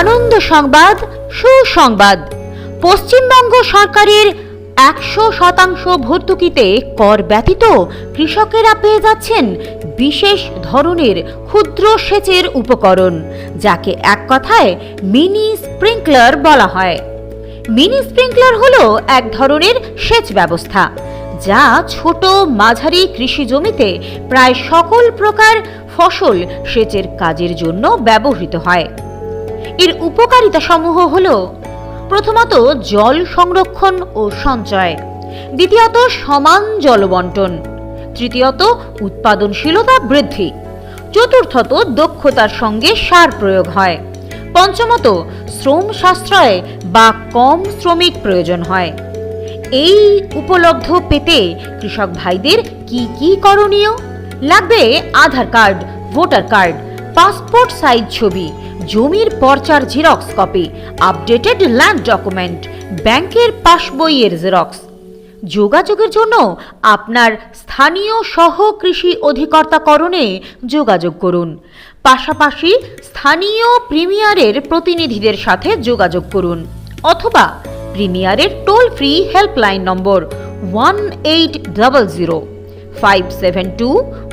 আনন্দ সংবাদ, সুসংবাদ। পশ্চিমবঙ্গ সরকারের একশো শতাংশ ভর্তুকিতে কর ব্যতীত কৃষকেরা পেয়ে যাচ্ছেন বিশেষ ধরনের ক্ষুদ্র সেচের উপকরণ, যাকে এক কথায় মিনি স্প্রিংকলার বলা হয়। মিনি স্প্রিংকলার হলো এক ধরনের সেচ ব্যবস্থা, যা ছোট মাঝারি কৃষি জমিতে প্রায় সকল প্রকার ফসল সেচের কাজের জন্য ব্যবহৃত হয়। এর উপকারিতা সমূহ হল প্রথমত জল সংরক্ষণ ও সঞ্চয়, দ্বিতীয়ত সমান জল বন্টন তৃতীয়ত উৎপাদনশীলতা বৃদ্ধি, চতুর্থত দক্ষতার সঙ্গে সার প্রয়োগ হয়, পঞ্চমত শ্রম সাশ্রয় বা কম শ্রমিক প্রয়োজন হয়। এই উপলব্ধ পেতে কৃষক ভাইদের কি কি করণীয়? লাগবে Aadhaar card, voter card, passport size ছবি জমির পর্চার xerox copy updated land document ব্যাংকের পাসবইয়ের জেরক্স যোগাযোগের জন্য আপনার স্থানীয় সহ কৃষি অধিকর্তাকরণে যোগাযোগ করুন। পাশাপাশি স্থানীয় প্রিমিয়ারের প্রতিনিধিদের সাথে যোগাযোগ করুন। অথবা প্রিমিয়ারের toll free helpline number one eight double zero five seven two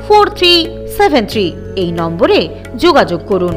four three seven three এই নম্বরে যোগাযোগ করুন।